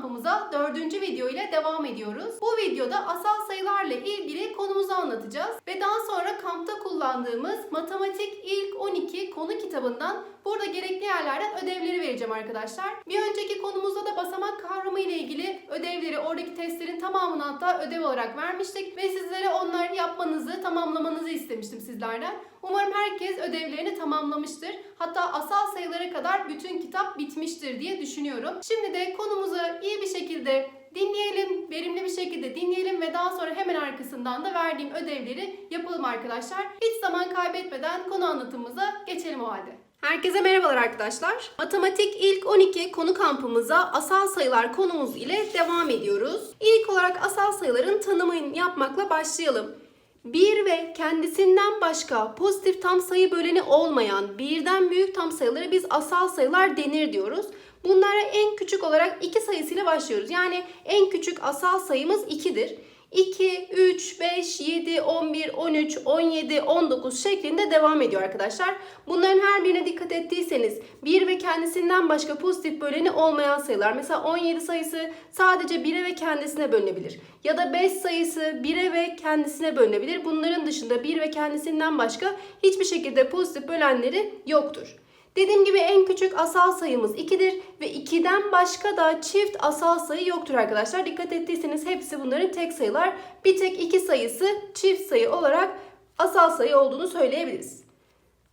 kampımıza dördüncü video ile devam ediyoruz. Bu videoda asal sayılarla ilgili konumuzu anlatacağız ve daha sonra kampta kullandığımız matematik ilk 12 konu kitabından burada gerekli yerlerden ödevleri vereceğim arkadaşlar. Bir önceki konumuzda da basamak kavramı ile ilgili ödevleri, oradaki testlerin tamamını hatta ödev olarak vermiştik ve sizlere onları yapmanızı, tamamlamanızı istemiştim sizlerden. Umarım herkes ödevlerini tamamlamıştır. Hatta asal sayılara kadar bütün kitap bitmiştir diye düşünüyorum. Şimdi de konumuzu iyi bir şekilde dinleyelim, verimli bir şekilde dinleyelim ve daha sonra hemen arkasından da verdiğim ödevleri yapalım arkadaşlar. Hiç zaman kaybetmeden konu anlatımımıza geçelim o halde. Herkese merhabalar arkadaşlar. Matematik ilk 12 konu kampımıza asal sayılar konumuz ile devam ediyoruz. İlk olarak asal sayıların tanımını yapmakla başlayalım. 1 ve kendisinden başka pozitif tam sayı böleni olmayan birden büyük tam sayıları biz asal sayılar denir diyoruz. Bunlara en küçük olarak 2 sayısıyla başlıyoruz. Yani en küçük asal sayımız 2'dir. 2, 3, 5, 7, 11, 13, 17, 19 şeklinde devam ediyor arkadaşlar. Bunların her birine dikkat ettiyseniz 1 ve kendisinden başka pozitif böleni olmayan sayılar. Mesela 17 sayısı sadece 1'e ve kendisine bölünebilir. Ya da 5 sayısı 1'e ve kendisine bölünebilir. Bunların dışında 1 ve kendisinden başka hiçbir şekilde pozitif bölenleri yoktur. Dediğim gibi en küçük asal sayımız 2'dir ve 2'den başka da çift asal sayı yoktur arkadaşlar. Dikkat ettiyseniz hepsi bunların tek sayılar. Bir tek 2 sayısı çift sayı olarak asal sayı olduğunu söyleyebiliriz.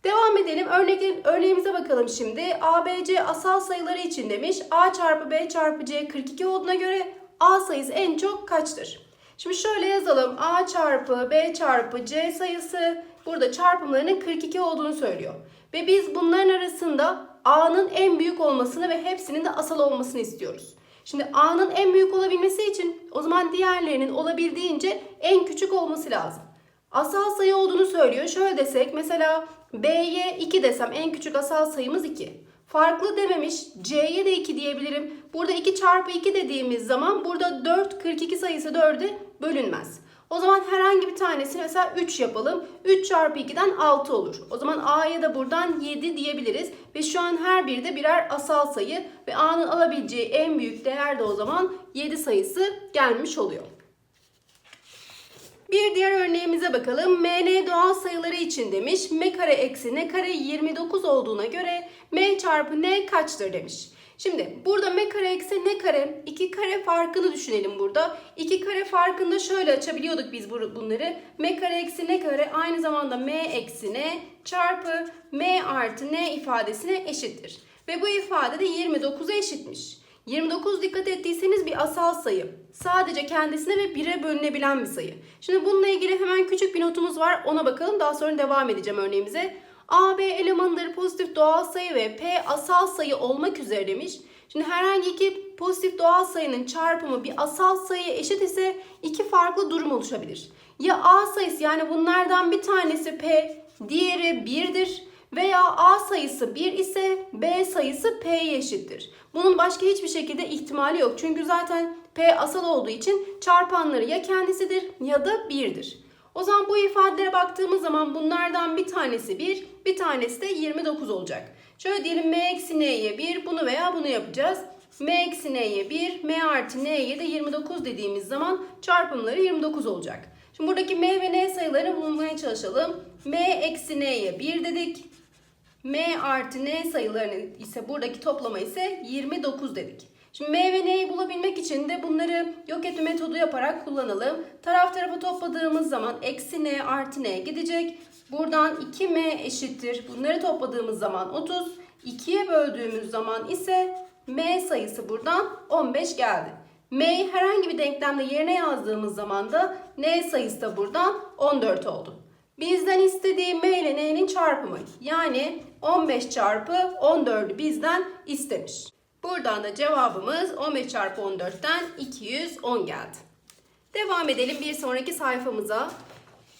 Devam edelim. Örnek, örneğimize bakalım şimdi. ABC asal sayıları için demiş. A çarpı B çarpı C 42 olduğuna göre A sayısı en çok kaçtır? Şimdi şöyle yazalım. A çarpı B çarpı C sayısı burada çarpımlarının 42 olduğunu söylüyor. Ve biz bunların arasında A'nın en büyük olmasını ve hepsinin de asal olmasını istiyoruz. Şimdi A'nın en büyük olabilmesi için o zaman diğerlerinin olabildiğince en küçük olması lazım. Asal sayı olduğunu söylüyor. Şöyle desek mesela B'ye 2 desem en küçük asal sayımız 2. Farklı dememiş. C'ye de 2 diyebilirim. Burada 2 çarpı 2 dediğimiz zaman burada 4 42 sayısı 4'e bölünmez. O zaman herhangi bir tanesini mesela 3 yapalım. 3 çarpı 2'den 6 olur. O zaman A'ya da buradan 7 diyebiliriz. Ve şu an her biri de birer asal sayı. Ve A'nın alabileceği en büyük değer de o zaman 7 sayısı gelmiş oluyor. Bir diğer örneğimize bakalım. MN doğal sayıları için demiş. M kare eksi n kare 29 olduğuna göre M çarpı n kaçtır demiş. Şimdi burada m kare eksi n kare 2 kare farkını düşünelim burada. 2 kare farkında şöyle açabiliyorduk biz bunları. m kare eksi n kare aynı zamanda m eksi n çarpı m artı n ifadesine eşittir. Ve bu ifade de 29'a eşitmiş. 29 dikkat ettiyseniz bir asal sayı. Sadece kendisine ve 1'e bölünebilen bir sayı. Şimdi bununla ilgili hemen küçük bir notumuz var. Ona bakalım. Daha sonra devam edeceğim örneğimize. A, B elemanları pozitif doğal sayı ve P asal sayı olmak üzere demiş. Şimdi herhangi iki pozitif doğal sayının çarpımı bir asal sayıya eşit ise iki farklı durum oluşabilir. Ya A sayısı yani bunlardan bir tanesi P, diğeri 1'dir veya A sayısı 1 ise B sayısı P'ye eşittir. Bunun başka hiçbir şekilde ihtimali yok. Çünkü zaten P asal olduğu için çarpanları ya kendisidir ya da 1'dir. O zaman bu ifadelere baktığımız zaman bunlardan bir tanesi 1, bir tanesi de 29 olacak. Şöyle diyelim m eksi n'ye 1, bunu veya bunu yapacağız. m eksi n'ye 1, m artı n'ye de 29 dediğimiz zaman çarpımları 29 olacak. Şimdi buradaki m ve n sayılarını bulmaya çalışalım. m eksi n'ye 1 dedik. m artı n sayılarının ise buradaki toplama ise 29 dedik. Şimdi m ve n'yi bulabilmek için de bunları yok etme metodu yaparak kullanalım. Taraf tarafa topladığımız zaman eksi n artı n gidecek. Buradan 2m eşittir. Bunları topladığımız zaman 30. 2'ye böldüğümüz zaman ise m sayısı buradan 15 geldi. m'yi herhangi bir denklemde yerine yazdığımız zaman da n sayısı da buradan 14 oldu. Bizden istediği m ile n'nin çarpımı. Yani 15 çarpı 14'ü bizden istemiş. Buradan da cevabımız 15 çarpı 14'ten 210 geldi. Devam edelim bir sonraki sayfamıza.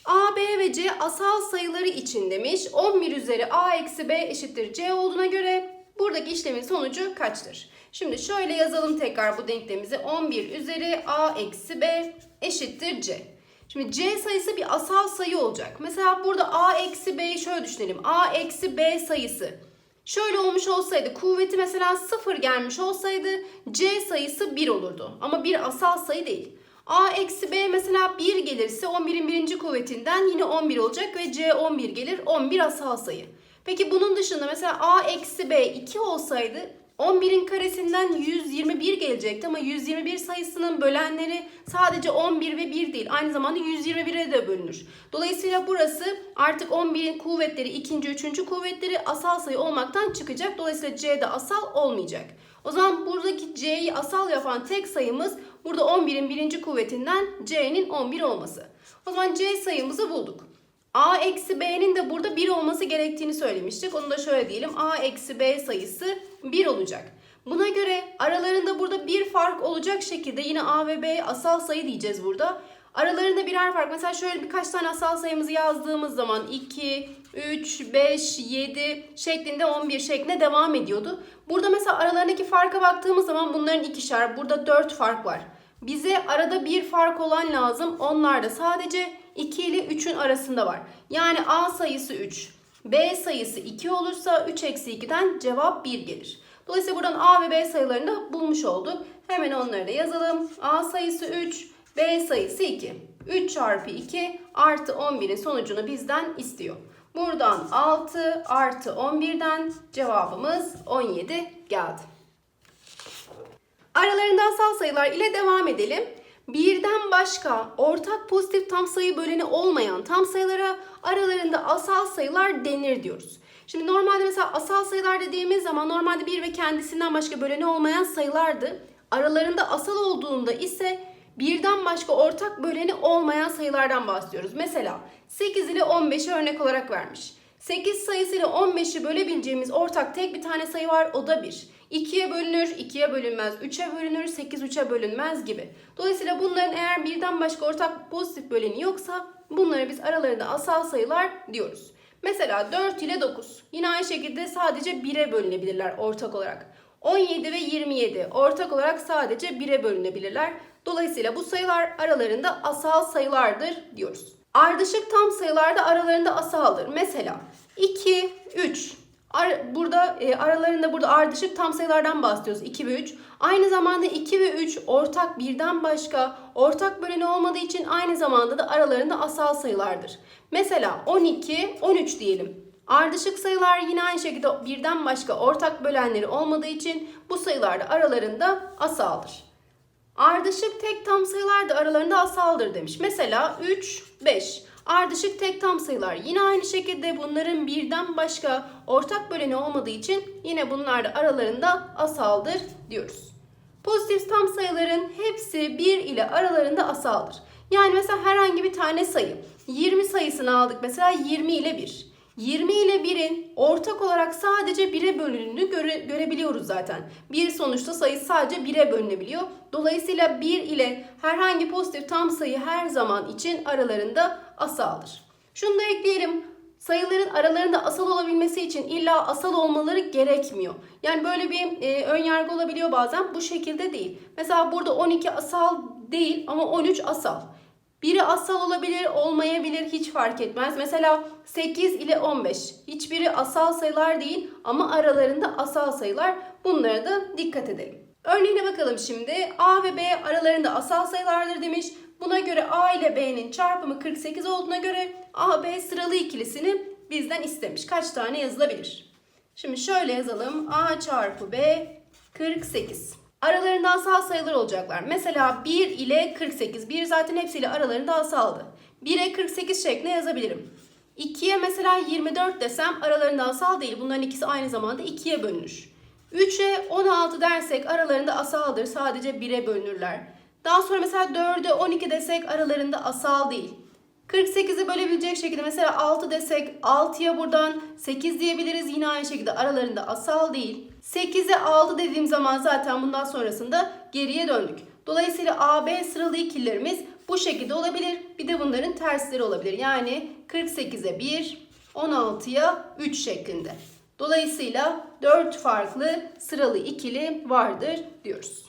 A, B ve C asal sayıları için demiş. 11 üzeri A eksi B eşittir C olduğuna göre buradaki işlemin sonucu kaçtır? Şimdi şöyle yazalım tekrar bu denklemimizi. 11 üzeri A eksi B eşittir C. Şimdi C sayısı bir asal sayı olacak. Mesela burada A eksi B'yi şöyle düşünelim. A eksi B sayısı. Şöyle olmuş olsaydı kuvveti mesela 0 gelmiş olsaydı C sayısı 1 olurdu. Ama bir asal sayı değil. A eksi B mesela 1 gelirse 11'in birinci kuvvetinden yine 11 olacak ve C 11 gelir 11 asal sayı. Peki bunun dışında mesela A eksi B 2 olsaydı 11'in karesinden 121 gelecekti ama 121 sayısının bölenleri sadece 11 ve 1 değil. Aynı zamanda 121'e de bölünür. Dolayısıyla burası artık 11'in kuvvetleri ikinci, üçüncü kuvvetleri asal sayı olmaktan çıkacak. Dolayısıyla C'de asal olmayacak. O zaman buradaki C'yi asal yapan tek sayımız burada 11'in birinci kuvvetinden C'nin 11 olması. O zaman C sayımızı bulduk. A eksi B'nin de burada 1 olması gerektiğini söylemiştik. Onu da şöyle diyelim. A eksi B sayısı 1 olacak. Buna göre aralarında burada bir fark olacak şekilde yine A ve B asal sayı diyeceğiz burada. Aralarında birer fark. Mesela şöyle birkaç tane asal sayımızı yazdığımız zaman 2, 3, 5, 7 şeklinde 11 şeklinde devam ediyordu. Burada mesela aralarındaki farka baktığımız zaman bunların ikişer, burada 4 fark var. Bize arada bir fark olan lazım. Onlar da sadece 2 ile 3'ün arasında var. Yani A sayısı 3, B sayısı 2 olursa 3 eksi 2'den cevap 1 gelir. Dolayısıyla buradan A ve B sayılarını bulmuş olduk. Hemen onları da yazalım. A sayısı 3, B sayısı 2. 3 çarpı 2 artı 11'in sonucunu bizden istiyor. Buradan 6 artı 11'den cevabımız 17 geldi. Aralarında asal sayılar ile devam edelim. Birden başka ortak pozitif tam sayı böleni olmayan tam sayılara aralarında asal sayılar denir diyoruz. Şimdi normalde mesela asal sayılar dediğimiz zaman normalde bir ve kendisinden başka böleni olmayan sayılardı. Aralarında asal olduğunda ise birden başka ortak böleni olmayan sayılardan bahsediyoruz. Mesela 8 ile 15'i örnek olarak vermiş. 8 sayısıyla 15'i bölebileceğimiz ortak tek bir tane sayı var o da 1. 2'ye bölünür, 2'ye bölünmez, 3'e bölünür, 8 3'e bölünmez gibi. Dolayısıyla bunların eğer birden başka ortak pozitif böleni yoksa bunları biz aralarında asal sayılar diyoruz. Mesela 4 ile 9 yine aynı şekilde sadece 1'e bölünebilirler ortak olarak. 17 ve 27 ortak olarak sadece 1'e bölünebilirler. Dolayısıyla bu sayılar aralarında asal sayılardır diyoruz. Ardışık tam sayılarda aralarında asaldır. Mesela 2, 3. Ar burada e, aralarında burada ardışık tam sayılardan bahsediyoruz. 2 ve 3. Aynı zamanda 2 ve 3 ortak birden başka ortak böleni olmadığı için aynı zamanda da aralarında asal sayılardır. Mesela 12, 13 diyelim. Ardışık sayılar yine aynı şekilde birden başka ortak bölenleri olmadığı için bu sayılar da aralarında asaldır. Ardışık tek tam sayılar da aralarında asaldır demiş. Mesela 3, 5. Ardışık tek tam sayılar yine aynı şekilde bunların birden başka ortak böleni olmadığı için yine bunlar da aralarında asaldır diyoruz. Pozitif tam sayıların hepsi 1 ile aralarında asaldır. Yani mesela herhangi bir tane sayı. 20 sayısını aldık mesela 20 ile 1. 20 ile 1'in ortak olarak sadece 1'e bölündüğünü göre, görebiliyoruz zaten. Bir sonuçta sayı sadece 1'e bölünebiliyor. Dolayısıyla 1 ile herhangi pozitif tam sayı her zaman için aralarında asaldır. Şunu da ekleyelim. Sayıların aralarında asal olabilmesi için illa asal olmaları gerekmiyor. Yani böyle bir e, ön yargı olabiliyor bazen. Bu şekilde değil. Mesela burada 12 asal değil ama 13 asal. Biri asal olabilir, olmayabilir hiç fark etmez. Mesela 8 ile 15. Hiçbiri asal sayılar değil ama aralarında asal sayılar. Bunlara da dikkat edelim. Örneğine bakalım şimdi. A ve B aralarında asal sayılardır demiş. Buna göre A ile B'nin çarpımı 48 olduğuna göre A, B sıralı ikilisini bizden istemiş. Kaç tane yazılabilir? Şimdi şöyle yazalım. A çarpı B 48. Aralarında asal sayılar olacaklar. Mesela 1 ile 48. 1 zaten hepsiyle aralarında asaldı. 1'e 48 şeklinde yazabilirim. 2'ye mesela 24 desem aralarında asal değil. Bunların ikisi aynı zamanda 2'ye bölünür. 3'e 16 dersek aralarında asaldır. Sadece 1'e bölünürler. Daha sonra mesela 4'e 12 desek aralarında asal değil. 48'i bölebilecek şekilde mesela 6 desek 6'ya buradan 8 diyebiliriz. Yine aynı şekilde aralarında asal değil. 8'e 6 dediğim zaman zaten bundan sonrasında geriye döndük. Dolayısıyla AB sıralı ikililerimiz bu şekilde olabilir. Bir de bunların tersleri olabilir. Yani 48'e 1, 16'ya 3 şeklinde. Dolayısıyla 4 farklı sıralı ikili vardır diyoruz.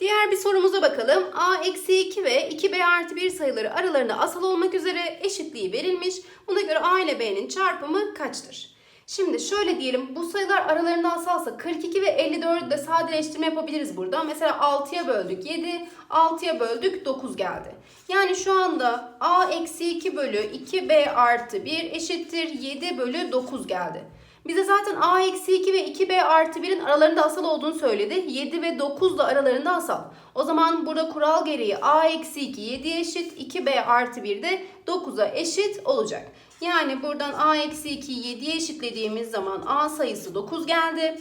Diğer bir sorumuza bakalım. A eksi 2 ve 2B artı 1 sayıları aralarında asal olmak üzere eşitliği verilmiş. Buna göre A ile B'nin çarpımı kaçtır? Şimdi şöyle diyelim bu sayılar aralarında asalsa 42 ve 54'ü de sadeleştirme yapabiliriz burada. Mesela 6'ya böldük 7, 6'ya böldük 9 geldi. Yani şu anda a eksi 2 bölü 2b artı 1 eşittir 7 bölü 9 geldi. Bize zaten a eksi 2 ve 2b artı 1'in aralarında asal olduğunu söyledi. 7 ve 9 da aralarında asal. O zaman burada kural gereği a eksi 2 7'ye eşit, 2b artı 1 de 9'a eşit olacak. Yani buradan a eksi 2'yi 7'ye eşitlediğimiz zaman a sayısı 9 geldi.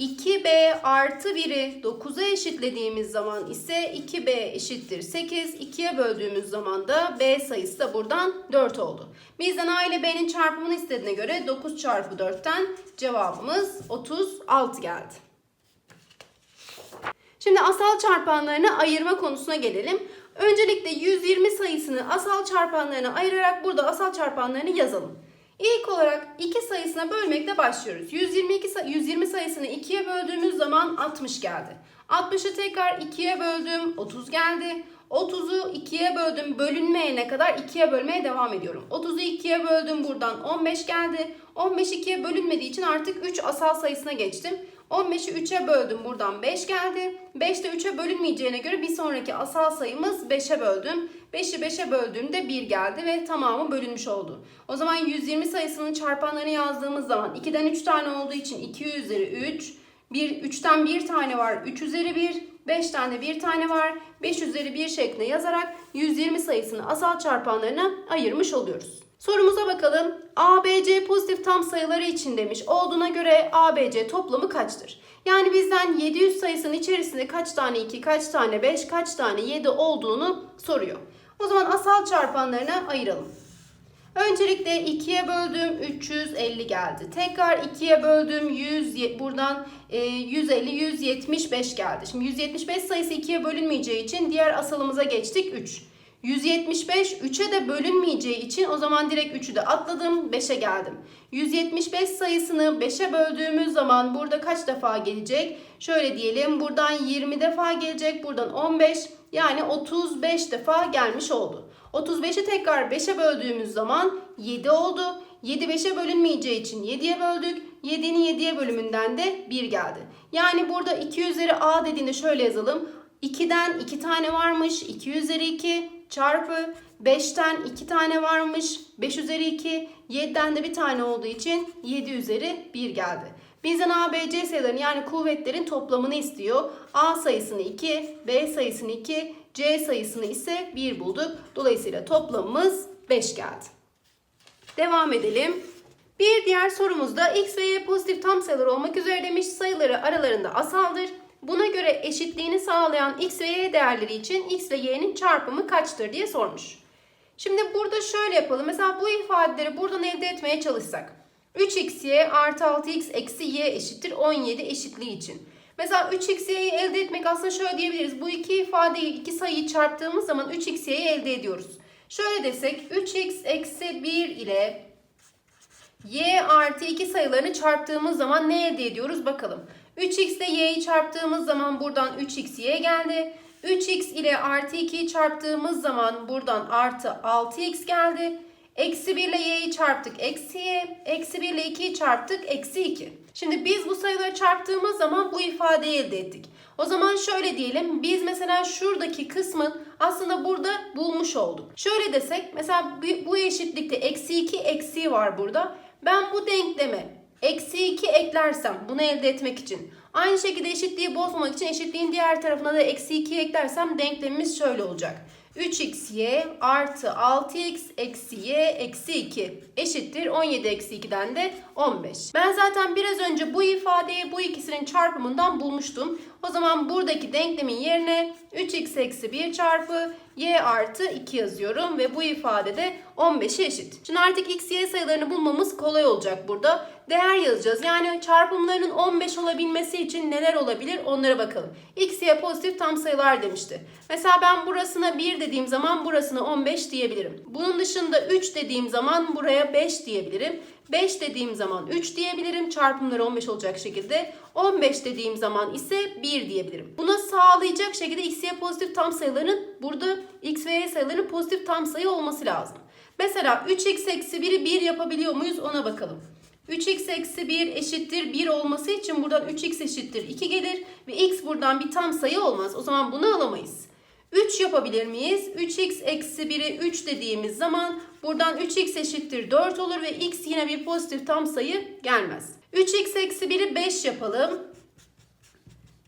2b artı 1'i 9'a eşitlediğimiz zaman ise 2b eşittir 8. 2'ye böldüğümüz zaman da b sayısı da buradan 4 oldu. Bizden a ile b'nin çarpımını istediğine göre 9 çarpı 4'ten cevabımız 36 geldi. Şimdi asal çarpanlarını ayırma konusuna gelelim. Öncelikle 120 sayısını asal çarpanlarına ayırarak burada asal çarpanlarını yazalım. İlk olarak 2 sayısına bölmekle başlıyoruz. 122 say- 120 sayısını 2'ye böldüğümüz zaman 60 geldi. 60'ı tekrar 2'ye böldüm 30 geldi. 30'u 2'ye böldüm bölünmeyene kadar 2'ye bölmeye devam ediyorum. 30'u 2'ye böldüm buradan 15 geldi. 15 2'ye bölünmediği için artık 3 asal sayısına geçtim. 15'i 3'e böldüm buradan 5 geldi. 5 de 3'e bölünmeyeceğine göre bir sonraki asal sayımız 5'e böldüm. 5'i 5'e böldüğümde 1 geldi ve tamamı bölünmüş oldu. O zaman 120 sayısının çarpanlarını yazdığımız zaman 2'den 3 tane olduğu için 2 üzeri 3. 1, 3'ten 1 tane var 3 üzeri 1. 5 tane 1 tane var 5 üzeri 1 şeklinde yazarak 120 sayısını asal çarpanlarına ayırmış oluyoruz. Sorumuza bakalım. ABC pozitif tam sayıları için demiş. Olduğuna göre ABC toplamı kaçtır? Yani bizden 700 sayısının içerisinde kaç tane 2, kaç tane 5, kaç tane 7 olduğunu soruyor. O zaman asal çarpanlarına ayıralım. Öncelikle 2'ye böldüm 350 geldi. Tekrar 2'ye böldüm 100 ye- buradan e, 150 175 geldi. Şimdi 175 sayısı 2'ye bölünmeyeceği için diğer asalımıza geçtik 3. 175 3'e de bölünmeyeceği için o zaman direkt 3'ü de atladım 5'e geldim. 175 sayısını 5'e böldüğümüz zaman burada kaç defa gelecek? Şöyle diyelim buradan 20 defa gelecek buradan 15 yani 35 defa gelmiş oldu. 35'i tekrar 5'e böldüğümüz zaman 7 oldu. 7 5'e bölünmeyeceği için 7'ye böldük. 7'nin 7'ye bölümünden de 1 geldi. Yani burada 2 üzeri a dediğinde şöyle yazalım. 2'den 2 tane varmış. 2 üzeri 2 çarpı 5'ten 2 tane varmış. 5 üzeri 2. 7'den de bir tane olduğu için 7 üzeri 1 geldi. Bizden A, B, C sayılarını yani kuvvetlerin toplamını istiyor. A sayısını 2, B sayısını 2, C sayısını ise 1 bulduk. Dolayısıyla toplamımız 5 geldi. Devam edelim. Bir diğer sorumuzda x ve y pozitif tam sayılar olmak üzere demiş sayıları aralarında asaldır. Buna göre eşitliğini sağlayan x ve y değerleri için x ve y'nin çarpımı kaçtır diye sormuş. Şimdi burada şöyle yapalım. Mesela bu ifadeleri buradan elde etmeye çalışsak. 3xy artı 6x eksi y eşittir 17 eşitliği için. Mesela 3xy'yi elde etmek aslında şöyle diyebiliriz. Bu iki ifadeyi, iki sayıyı çarptığımız zaman 3xy'yi elde ediyoruz. Şöyle desek 3x eksi 1 ile y artı 2 sayılarını çarptığımız zaman ne elde ediyoruz bakalım. 3x ile y'yi çarptığımız zaman buradan 3xy geldi. 3x ile artı 2'yi çarptığımız zaman buradan artı 6x geldi. Eksi 1 ile y'yi çarptık eksi y. Eksi 1 ile 2'yi çarptık eksi 2. Şimdi biz bu sayıları çarptığımız zaman bu ifadeyi elde ettik. O zaman şöyle diyelim biz mesela şuradaki kısmı aslında burada bulmuş olduk. Şöyle desek mesela bu eşitlikte eksi 2 eksiği var burada. Ben bu denkleme eksi 2 eklersem bunu elde etmek için aynı şekilde eşitliği bozmamak için eşitliğin diğer tarafına da eksi 2 eklersem denklemimiz şöyle olacak. 3xy artı 6x eksi y eksi 2 eşittir 17 eksi 2'den de 15. Ben zaten biraz önce bu ifadeyi bu ikisinin çarpımından bulmuştum. O zaman buradaki denklemin yerine 3x eksi 1 çarpı y artı 2 yazıyorum ve bu ifadede 15'e eşit. Şimdi artık x, y sayılarını bulmamız kolay olacak burada. Değer yazacağız. Yani çarpımlarının 15 olabilmesi için neler olabilir onlara bakalım. x, y pozitif tam sayılar demişti. Mesela ben burasına 1 dediğim zaman burasına 15 diyebilirim. Bunun dışında 3 dediğim zaman buraya 5 diyebilirim. 5 dediğim zaman 3 diyebilirim. Çarpımları 15 olacak şekilde. 15 dediğim zaman ise 1 diyebilirim. Buna sağlayacak şekilde x, y pozitif tam sayıların burada x ve y sayılarının pozitif tam sayı olması lazım. Mesela 3x eksi 1'i 1 yapabiliyor muyuz ona bakalım. 3x eksi 1 eşittir 1 olması için buradan 3x eşittir 2 gelir. Ve x buradan bir tam sayı olmaz. O zaman bunu alamayız. 3 yapabilir miyiz? 3x eksi 1'i 3 dediğimiz zaman buradan 3x eşittir 4 olur ve x yine bir pozitif tam sayı gelmez. 3x eksi 1'i 5 yapalım.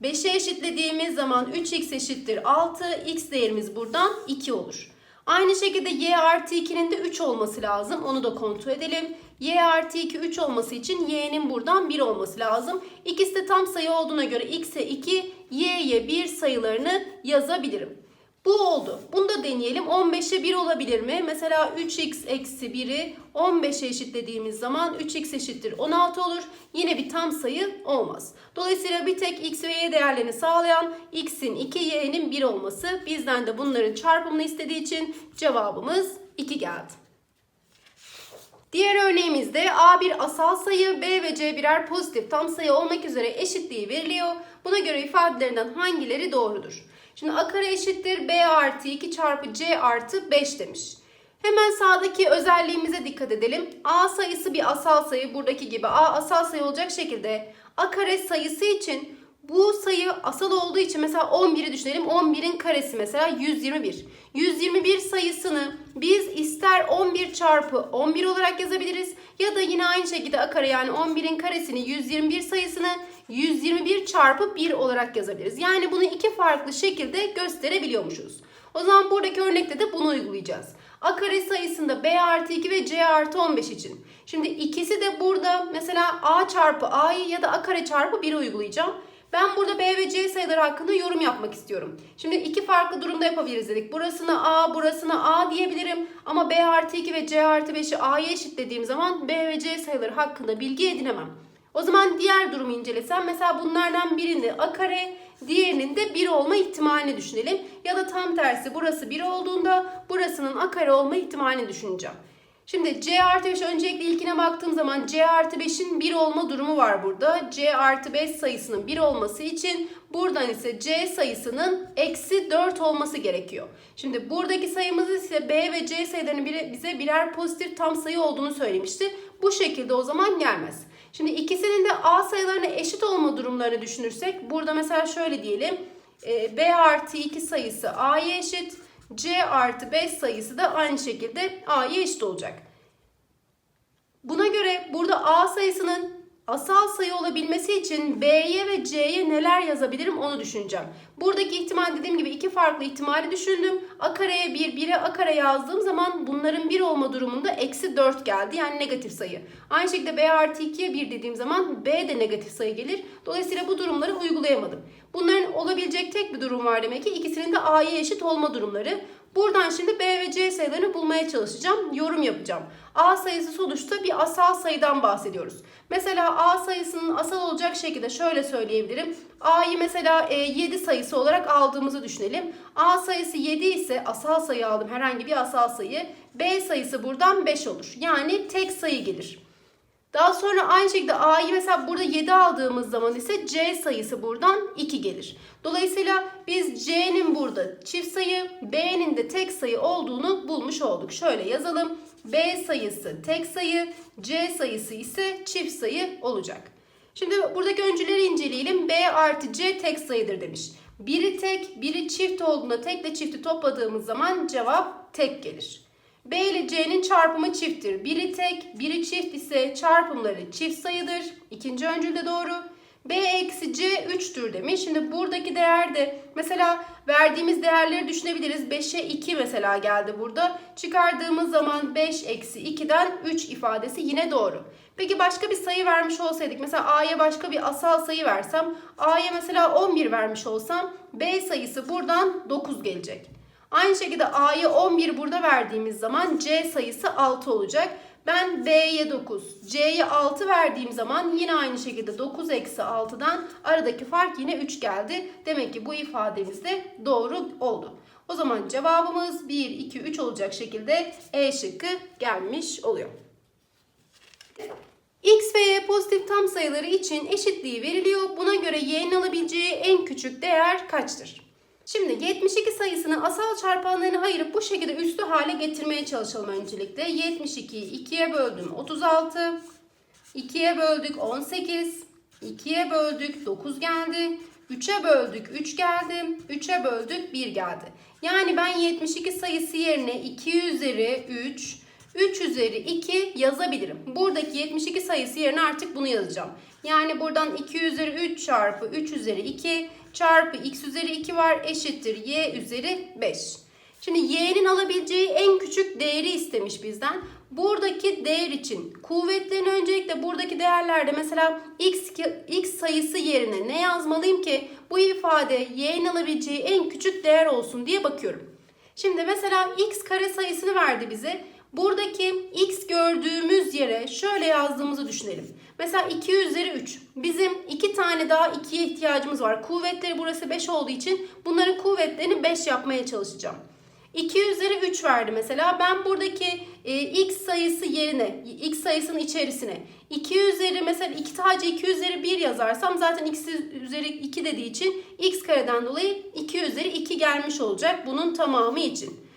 5'e eşitlediğimiz zaman 3x eşittir 6. X değerimiz buradan 2 olur. Aynı şekilde y artı 2'nin de 3 olması lazım. Onu da kontrol edelim. y artı 2 3 olması için y'nin buradan 1 olması lazım. İkisi de tam sayı olduğuna göre x'e 2, y'ye 1 sayılarını yazabilirim. Bu oldu. Bunu da deneyelim. 15'e 1 olabilir mi? Mesela 3x eksi 1'i 15'e eşitlediğimiz zaman 3x eşittir 16 olur. Yine bir tam sayı olmaz. Dolayısıyla bir tek x ve y değerlerini sağlayan x'in 2, y'nin 1 olması. Bizden de bunların çarpımını istediği için cevabımız 2 geldi. Diğer örneğimizde A bir asal sayı, B ve C birer pozitif tam sayı olmak üzere eşitliği veriliyor. Buna göre ifadelerinden hangileri doğrudur? Şimdi A kare eşittir B artı 2 çarpı C artı 5 demiş. Hemen sağdaki özelliğimize dikkat edelim. A sayısı bir asal sayı buradaki gibi. A asal sayı olacak şekilde A kare sayısı için bu sayı asal olduğu için mesela 11'i düşünelim. 11'in karesi mesela 121. 121 sayısını biz ister 11 çarpı 11 olarak yazabiliriz ya da yine aynı şekilde a kare yani 11'in karesini 121 sayısını 121 çarpı 1 olarak yazabiliriz. Yani bunu iki farklı şekilde gösterebiliyormuşuz. O zaman buradaki örnekte de bunu uygulayacağız. A kare sayısında B artı 2 ve C artı 15 için. Şimdi ikisi de burada mesela A çarpı A'yı ya da A kare çarpı 1'i uygulayacağım. Ben burada B ve C sayıları hakkında yorum yapmak istiyorum. Şimdi iki farklı durumda yapabiliriz dedik. Burasına A, burasına A diyebilirim. Ama B artı 2 ve C artı 5'i A'ya eşitlediğim zaman B ve C sayıları hakkında bilgi edinemem. O zaman diğer durumu incelesem mesela bunlardan birinde A kare, diğerinin de 1 olma ihtimalini düşünelim. Ya da tam tersi burası 1 olduğunda burasının A kare olma ihtimalini düşüneceğim. Şimdi C artı 5 öncelikle ilkine baktığım zaman C artı 5'in 1 olma durumu var burada. C artı 5 sayısının 1 olması için buradan ise C sayısının eksi 4 olması gerekiyor. Şimdi buradaki sayımız ise B ve C sayılarının bize birer pozitif tam sayı olduğunu söylemişti. Bu şekilde o zaman gelmez. Şimdi ikisinin de A sayılarına eşit olma durumlarını düşünürsek burada mesela şöyle diyelim. E, B artı 2 sayısı A'ya eşit. C artı 5 sayısı da aynı şekilde A'ya eşit olacak. Buna göre burada A sayısının asal sayı olabilmesi için B'ye ve C'ye neler yazabilirim onu düşüneceğim. Buradaki ihtimal dediğim gibi iki farklı ihtimali düşündüm. A kareye 1, 1'e A kare yazdığım zaman bunların 1 olma durumunda eksi 4 geldi. Yani negatif sayı. Aynı şekilde B artı 2'ye 1 dediğim zaman B de negatif sayı gelir. Dolayısıyla bu durumları uygulayamadım. Bunların olabilecek tek bir durum var demek ki. ikisinin de A'ya eşit olma durumları. Buradan şimdi B ve C sayılarını bulmaya çalışacağım. Yorum yapacağım. A sayısı sonuçta bir asal sayıdan bahsediyoruz. Mesela A sayısının asal olacak şekilde şöyle söyleyebilirim. A'yı mesela 7 sayısı olarak aldığımızı düşünelim. A sayısı 7 ise asal sayı aldım herhangi bir asal sayı. B sayısı buradan 5 olur. Yani tek sayı gelir. Daha sonra aynı şekilde A'yı mesela burada 7 aldığımız zaman ise C sayısı buradan 2 gelir. Dolayısıyla biz C'nin burada çift sayı, B'nin de tek sayı olduğunu bulmuş olduk. Şöyle yazalım. B sayısı tek sayı, C sayısı ise çift sayı olacak. Şimdi buradaki öncüleri inceleyelim. B artı C tek sayıdır demiş. Biri tek, biri çift olduğunda tekle çifti topladığımız zaman cevap tek gelir. B ile C'nin çarpımı çifttir. Biri tek, biri çift ise çarpımları çift sayıdır. İkinci öncül de doğru. B eksi C 3'tür demiş. Şimdi buradaki değer de mesela verdiğimiz değerleri düşünebiliriz. 5'e 2 mesela geldi burada. Çıkardığımız zaman 5 eksi 2'den 3 ifadesi yine doğru. Peki başka bir sayı vermiş olsaydık. Mesela A'ya başka bir asal sayı versem. A'ya mesela 11 vermiş olsam B sayısı buradan 9 gelecek. Aynı şekilde A'ya 11 burada verdiğimiz zaman C sayısı 6 olacak. Ben B'ye 9, C'ye 6 verdiğim zaman yine aynı şekilde 9 eksi 6'dan aradaki fark yine 3 geldi. Demek ki bu ifademiz de doğru oldu. O zaman cevabımız 1, 2, 3 olacak şekilde E şıkkı gelmiş oluyor. X ve Y pozitif tam sayıları için eşitliği veriliyor. Buna göre Y'nin alabileceği en küçük değer kaçtır? Şimdi 72 sayısını asal çarpanlarına ayırıp bu şekilde üslü hale getirmeye çalışalım öncelikle. 72'yi 2'ye böldüm 36. 2'ye böldük 18. 2'ye böldük 9 geldi. 3'e böldük 3 geldi. 3'e böldük 1 geldi. Yani ben 72 sayısı yerine 2 üzeri 3, 3 üzeri 2 yazabilirim. Buradaki 72 sayısı yerine artık bunu yazacağım. Yani buradan 2 üzeri 3 çarpı 3 üzeri 2 çarpı x üzeri 2 var eşittir y üzeri 5. Şimdi y'nin alabileceği en küçük değeri istemiş bizden. Buradaki değer için kuvvetlerini öncelikle buradaki değerlerde mesela x, x sayısı yerine ne yazmalıyım ki bu ifade y'nin alabileceği en küçük değer olsun diye bakıyorum. Şimdi mesela x kare sayısını verdi bize. Buradaki x gördüğümüz yere şöyle yazdığımızı düşünelim. Mesela 2 üzeri 3. Bizim iki tane daha 2'ye ihtiyacımız var. Kuvvetleri burası 5 olduğu için bunların kuvvetlerini 5 yapmaya çalışacağım. 2 üzeri 3 verdi mesela. Ben buradaki e, x sayısı yerine, x sayısının içerisine 2 üzeri mesela 2 sadece 2 üzeri 1 yazarsam zaten x üzeri 2 dediği için x kareden dolayı 2 üzeri 2 gelmiş olacak bunun tamamı için.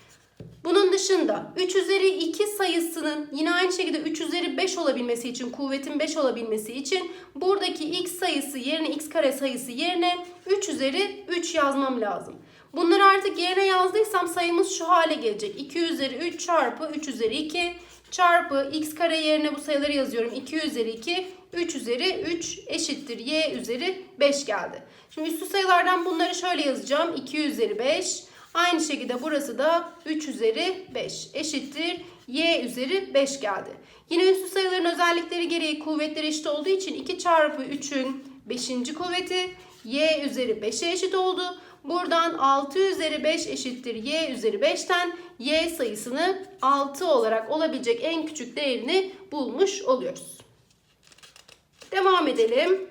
Bunun dışında 3 üzeri 2 sayısının yine aynı şekilde 3 üzeri 5 olabilmesi için kuvvetin 5 olabilmesi için buradaki x sayısı yerine x kare sayısı yerine 3 üzeri 3 yazmam lazım. Bunları artık yerine yazdıysam sayımız şu hale gelecek. 2 üzeri 3 çarpı 3 üzeri 2 çarpı x kare yerine bu sayıları yazıyorum. 2 üzeri 2 3 üzeri 3 eşittir y üzeri 5 geldi. Şimdi üstü sayılardan bunları şöyle yazacağım. 2 üzeri 5 Aynı şekilde burası da 3 üzeri 5 eşittir y üzeri 5 geldi. Yine üstü sayıların özellikleri gereği kuvvetleri eşit olduğu için 2 çarpı 3'ün 5. kuvveti y üzeri 5'e eşit oldu. Buradan 6 üzeri 5 eşittir y üzeri 5'ten y sayısını 6 olarak olabilecek en küçük değerini bulmuş oluyoruz. Devam edelim.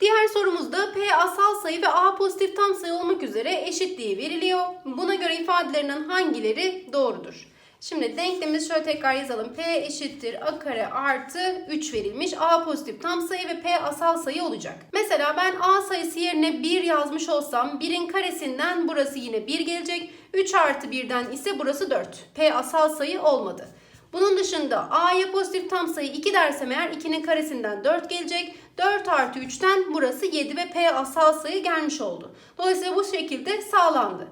Diğer sorumuzda P asal sayı ve A pozitif tam sayı olmak üzere eşitliği veriliyor. Buna göre ifadelerinden hangileri doğrudur? Şimdi denklemimizi şöyle tekrar yazalım. P eşittir A kare artı 3 verilmiş. A pozitif tam sayı ve P asal sayı olacak. Mesela ben A sayısı yerine 1 yazmış olsam 1'in karesinden burası yine 1 gelecek. 3 artı 1'den ise burası 4. P asal sayı olmadı. Bunun dışında A'ya pozitif tam sayı 2 dersem eğer 2'nin karesinden 4 gelecek. 4 artı 3'ten burası 7 ve P asal sayı gelmiş oldu. Dolayısıyla bu şekilde sağlandı.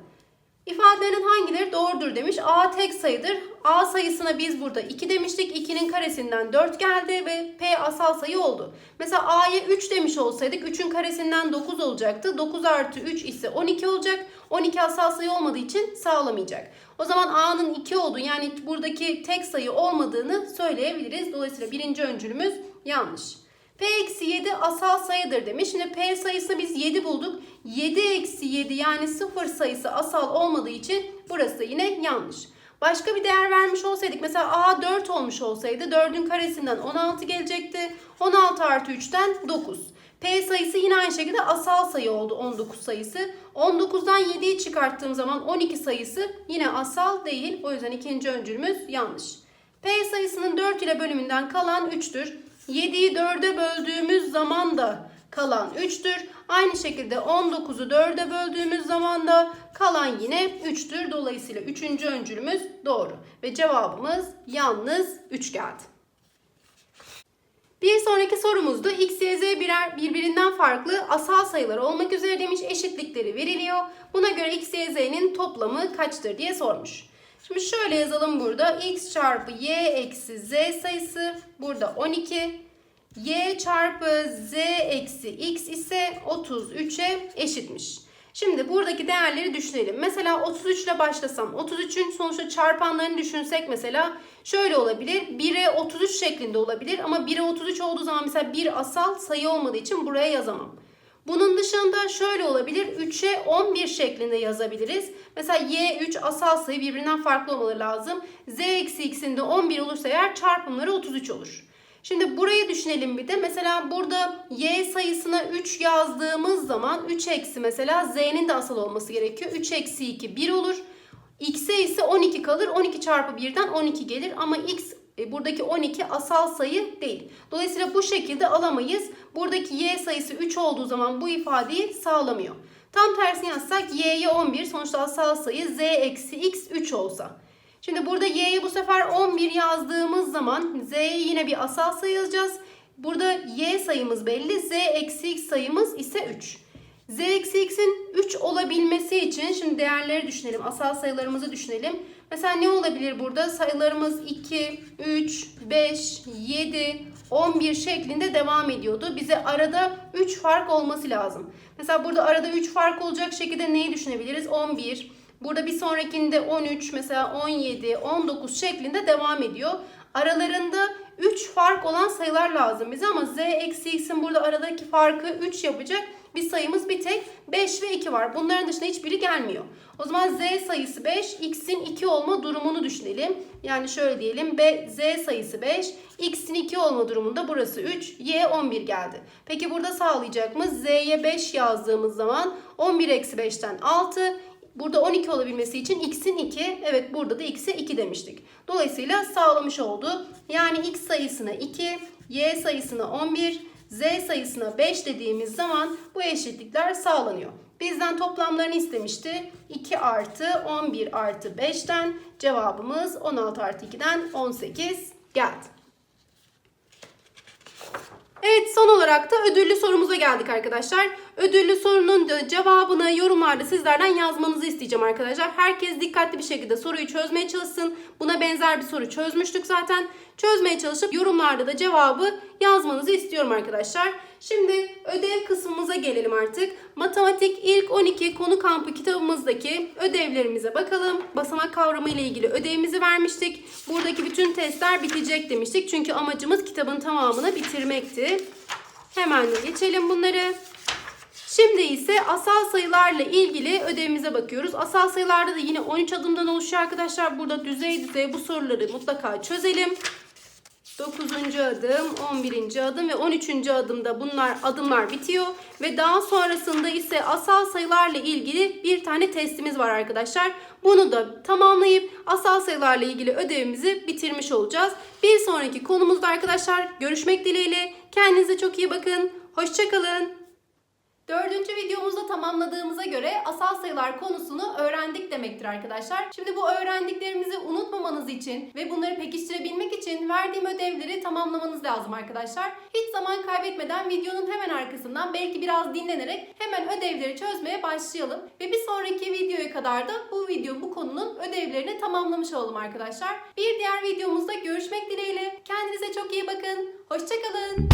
İfadenin hangileri doğrudur demiş. A tek sayıdır. A sayısına biz burada 2 demiştik. 2'nin karesinden 4 geldi ve P asal sayı oldu. Mesela A'ya 3 demiş olsaydık 3'ün karesinden 9 olacaktı. 9 artı 3 ise 12 olacak. 12 asal sayı olmadığı için sağlamayacak. O zaman A'nın 2 olduğu yani buradaki tek sayı olmadığını söyleyebiliriz. Dolayısıyla birinci öncülümüz yanlış. P eksi 7 asal sayıdır demiş. Şimdi P sayısı biz 7 bulduk. 7 eksi 7 yani 0 sayısı asal olmadığı için burası yine yanlış. Başka bir değer vermiş olsaydık mesela A 4 olmuş olsaydı 4'ün karesinden 16 gelecekti. 16 artı 3'ten 9. P sayısı yine aynı şekilde asal sayı oldu 19 sayısı. 19'dan 7'yi çıkarttığım zaman 12 sayısı yine asal değil. O yüzden ikinci öncülümüz yanlış. P sayısının 4 ile bölümünden kalan 3'tür. 7'yi 4'e böldüğümüz zaman da kalan 3'tür. Aynı şekilde 19'u 4'e böldüğümüz zaman da kalan yine 3'tür. Dolayısıyla 3. öncülümüz doğru. Ve cevabımız yalnız 3 geldi. Bir sonraki sorumuzda x, y, z birer birbirinden farklı asal sayılar olmak üzere demiş eşitlikleri veriliyor. Buna göre x, y, z'nin toplamı kaçtır diye sormuş. Şimdi şöyle yazalım burada. x çarpı y eksi z sayısı burada 12. y çarpı z eksi x ise 33'e eşitmiş. Şimdi buradaki değerleri düşünelim. Mesela 33 ile başlasam 33'ün sonuçta çarpanlarını düşünsek mesela şöyle olabilir. 1'e 33 şeklinde olabilir ama 1'e 33 olduğu zaman mesela bir asal sayı olmadığı için buraya yazamam. Bunun dışında şöyle olabilir. 3'e 11 şeklinde yazabiliriz. Mesela y 3 asal sayı birbirinden farklı olmaları lazım. z eksi x'in de 11 olursa eğer çarpımları 33 olur. Şimdi burayı düşünelim bir de. Mesela burada y sayısına 3 yazdığımız zaman 3 eksi mesela z'nin de asal olması gerekiyor. 3 eksi 2 1 olur. x'e ise 12 kalır. 12 çarpı 1'den 12 gelir ama x e, buradaki 12 asal sayı değil. Dolayısıyla bu şekilde alamayız. Buradaki y sayısı 3 olduğu zaman bu ifadeyi sağlamıyor. Tam tersini yazsak y'ye 11 sonuçta asal sayı z eksi x 3 olsa. Şimdi burada y'ye bu sefer 11 yazdığımız zaman z'ye yine bir asal sayı yazacağız. Burada y sayımız belli. z eksi x sayımız ise 3. z eksi x'in 3 olabilmesi için şimdi değerleri düşünelim. Asal sayılarımızı düşünelim. Mesela ne olabilir burada? Sayılarımız 2, 3, 5, 7, 11 şeklinde devam ediyordu. Bize arada 3 fark olması lazım. Mesela burada arada 3 fark olacak şekilde neyi düşünebiliriz? 11, burada bir sonrakinde 13, mesela 17, 19 şeklinde devam ediyor. Aralarında 3 fark olan sayılar lazım bize ama z eksi x'in burada aradaki farkı 3 yapacak bir sayımız bir tek 5 ve 2 var. Bunların dışında hiçbiri gelmiyor. O zaman z sayısı 5, x'in 2 olma durumunu düşünelim. Yani şöyle diyelim b, z sayısı 5, x'in 2 olma durumunda burası 3, y 11 geldi. Peki burada sağlayacak mı? z'ye 5 yazdığımız zaman 11 eksi 5'ten 6, Burada 12 olabilmesi için x'in 2. Evet burada da x'e 2 demiştik. Dolayısıyla sağlamış oldu. Yani x sayısına 2, y sayısına 11, z sayısına 5 dediğimiz zaman bu eşitlikler sağlanıyor. Bizden toplamlarını istemişti. 2 artı 11 artı 5'ten cevabımız 16 artı 2'den 18 geldi. Evet son olarak da ödüllü sorumuza geldik arkadaşlar. Ödüllü sorunun cevabını yorumlarda sizlerden yazmanızı isteyeceğim arkadaşlar. Herkes dikkatli bir şekilde soruyu çözmeye çalışsın. Buna benzer bir soru çözmüştük zaten. Çözmeye çalışıp yorumlarda da cevabı yazmanızı istiyorum arkadaşlar. Şimdi ödev kısmımıza gelelim artık. Matematik ilk 12 konu kampı kitabımızdaki ödevlerimize bakalım. Basamak kavramı ile ilgili ödevimizi vermiştik. Buradaki bütün testler bitecek demiştik. Çünkü amacımız kitabın tamamını bitirmekti. Hemen geçelim bunları. Şimdi ise asal sayılarla ilgili ödevimize bakıyoruz. Asal sayılarda da yine 13 adımdan oluşuyor arkadaşlar. Burada düzey düzey bu soruları mutlaka çözelim. 9. adım, 11. adım ve 13. adımda bunlar adımlar bitiyor ve daha sonrasında ise asal sayılarla ilgili bir tane testimiz var arkadaşlar. Bunu da tamamlayıp asal sayılarla ilgili ödevimizi bitirmiş olacağız. Bir sonraki konumuzda arkadaşlar görüşmek dileğiyle. Kendinize çok iyi bakın. Hoşçakalın. Dördüncü videomuzda tamamladığımıza göre asal sayılar konusunu öğrendik demektir arkadaşlar. Şimdi bu öğrendiklerimizi unutmamanız için ve bunları pekiştirebilmek için verdiğim ödevleri tamamlamanız lazım arkadaşlar. Hiç zaman kaybetmeden videonun hemen arkasından belki biraz dinlenerek hemen ödevleri çözmeye başlayalım. Ve bir sonraki videoya kadar da bu video bu konunun ödevlerini tamamlamış olalım arkadaşlar. Bir diğer videomuzda görüşmek dileğiyle. Kendinize çok iyi bakın. Hoşçakalın.